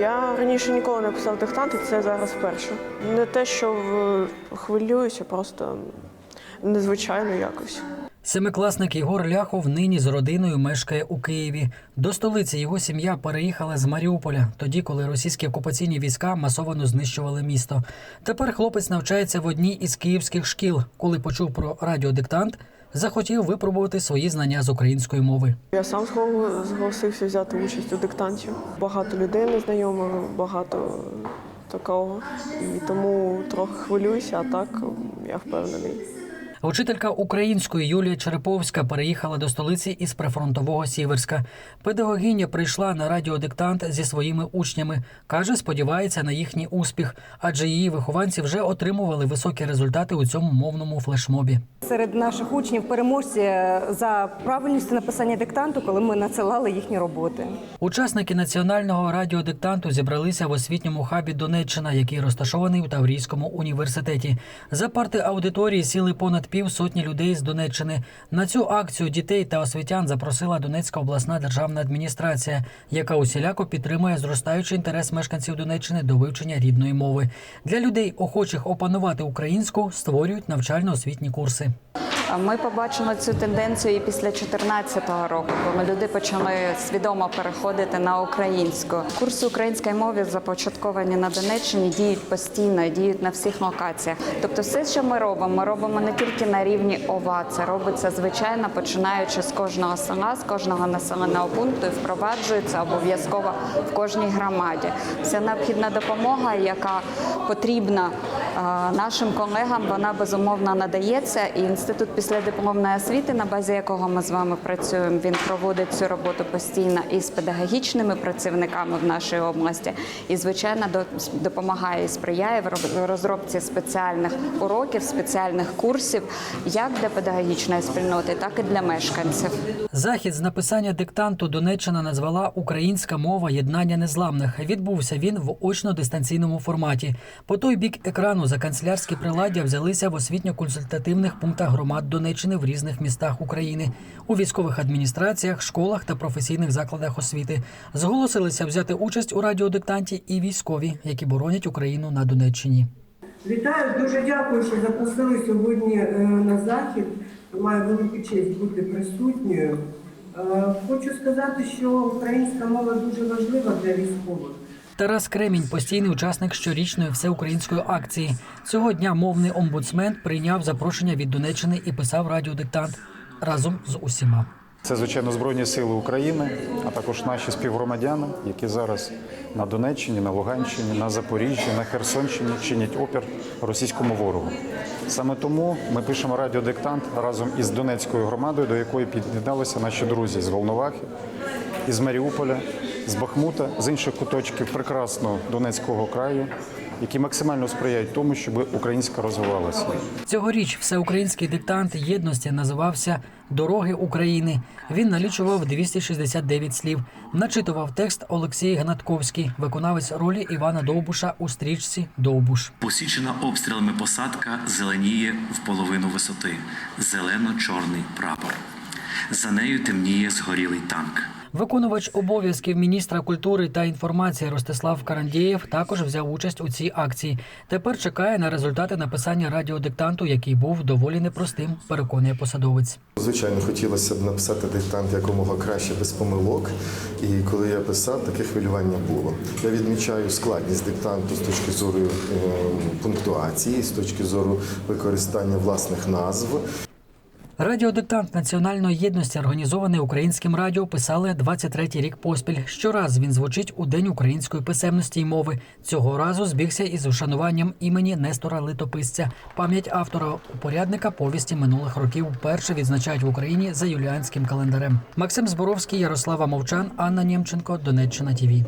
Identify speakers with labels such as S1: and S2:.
S1: Я раніше ніколи не писав диктанти, це зараз вперше. Не те, що хвилююся, просто незвичайно якось.
S2: Семикласник Єгор Ляхов нині з родиною мешкає у Києві. До столиці його сім'я переїхала з Маріуполя, тоді, коли російські окупаційні війська масово знищували місто. Тепер хлопець навчається в одній із київських шкіл. Коли почув про радіодиктант, захотів випробувати свої знання з української мови.
S1: Я сам зголосився взяти участь у диктанті. Багато людей незнайомих, багато такого. І тому трохи хвилююся, а так я впевнений.
S2: Учителька української Юлія Череповська переїхала до столиці із прифронтового Сіверська. Педагогиня прийшла на радіодиктант зі своїми учнями. каже, сподівається на їхній успіх, адже її вихованці вже отримували високі результати у цьому мовному флешмобі.
S3: Серед наших учнів переможці за правильністю написання диктанту, коли ми надсилали їхні роботи.
S2: Учасники національного радіодиктанту зібралися в освітньому хабі Донеччина, який розташований у Таврійському університеті. За парти аудиторії сіли понад півсотні людей з Донеччини. На цю акцію дітей та освітян запросила Донецька обласна державна адміністрація, яка усіляко підтримує зростаючий інтерес мешканців Донеччини до вивчення рідної мови. Для людей, охочих опанувати українську, створюють навчально-освітні курси.
S4: Ми побачили цю тенденцію і після 2014 року, коли люди почали свідомо переходити на українську. Курси української мови започатковані на Донеччині, діють постійно, діють на всіх локаціях. Тобто, все, що ми робимо, ми робимо не тільки на рівні ОВА, це робиться звичайно, починаючи з кожного села, з кожного населеного пункту і впроваджується обов'язково в кожній громаді. Вся необхідна допомога, яка потрібна нашим колегам, вона безумовно надається. І інститут післядипломної освіти, на базі якого ми з вами працюємо, він проводить цю роботу постійно із педагогічними працівниками в нашій області. І звичайно до- допомагає і сприяє в роб- розробці спеціальних уроків, спеціальних курсів, як для педагогічної спільноти, так і для мешканців.
S2: Захід з написання диктанту Донеччина назвала Українська мова єднання незламних. Відбувся він в очно-дистанційному форматі. По той бік екрану за канцелярські приладдя взялися в освітньо-консультативних пунктах громад Донеччини в різних містах України, у військових адміністраціях, школах та професійних закладах освіти. Зголосилися взяти участь у радіодиктанті і військові, які боронять Україну на Донеччині.
S5: Вітаю, дуже дякую, що запросили сьогодні е, на захід. Маю велику честь бути присутньою. Е, Хочу сказати, що українська мова дуже важлива для військових.
S2: Тарас Кремінь, постійний учасник щорічної всеукраїнської акції. Цього дня мовний омбудсмен прийняв запрошення від Донеччини і писав радіодиктант разом з усіма.
S6: Це, звичайно, Збройні Сили України, а також наші співгромадяни, які зараз на Донеччині, на Луганщині, на Запоріжжі, на Херсонщині чинять опір російському ворогу. Саме тому ми пишемо радіодиктант разом із Донецькою громадою, до якої під'єдналися наші друзі з Волновахи, із Маріуполя, з Бахмута, з інших куточків прекрасного Донецького краю, які максимально сприяють тому, щоб українська розвивалася.
S2: Цьогоріч всеукраїнський диктант єдності називався Дороги України. Він налічував 269 слів. Начитував текст Олексій Гнатковський, виконавець ролі Івана Довбуша у стрічці Довбуш.
S7: Посічена обстрілами посадка зеленіє в половину висоти. Зелено-чорний прапор. За нею темніє згорілий танк.
S2: Виконувач обов'язків міністра культури та інформації Ростислав Карандєєв також взяв участь у цій акції. Тепер чекає на результати написання радіодиктанту, який був доволі непростим, переконує посадовець.
S8: Звичайно, хотілося б написати диктант якомога краще без помилок. І коли я писав, таке хвилювання було. Я відмічаю складність диктанту з точки зору е, пунктуації, з точки зору використання власних назв.
S2: Радіодиктант національної єдності, організований українським радіо, писали 23-й рік поспіль. Щораз він звучить у День української писемності й мови. Цього разу збігся із вшануванням імені Нестора Литописця. Пам'ять автора упорядника повісті минулих років вперше відзначають в Україні за юліанським календарем. Максим Зборовський, Ярослава Мовчан, Анна Нємченко, Донеччина ТІВІ.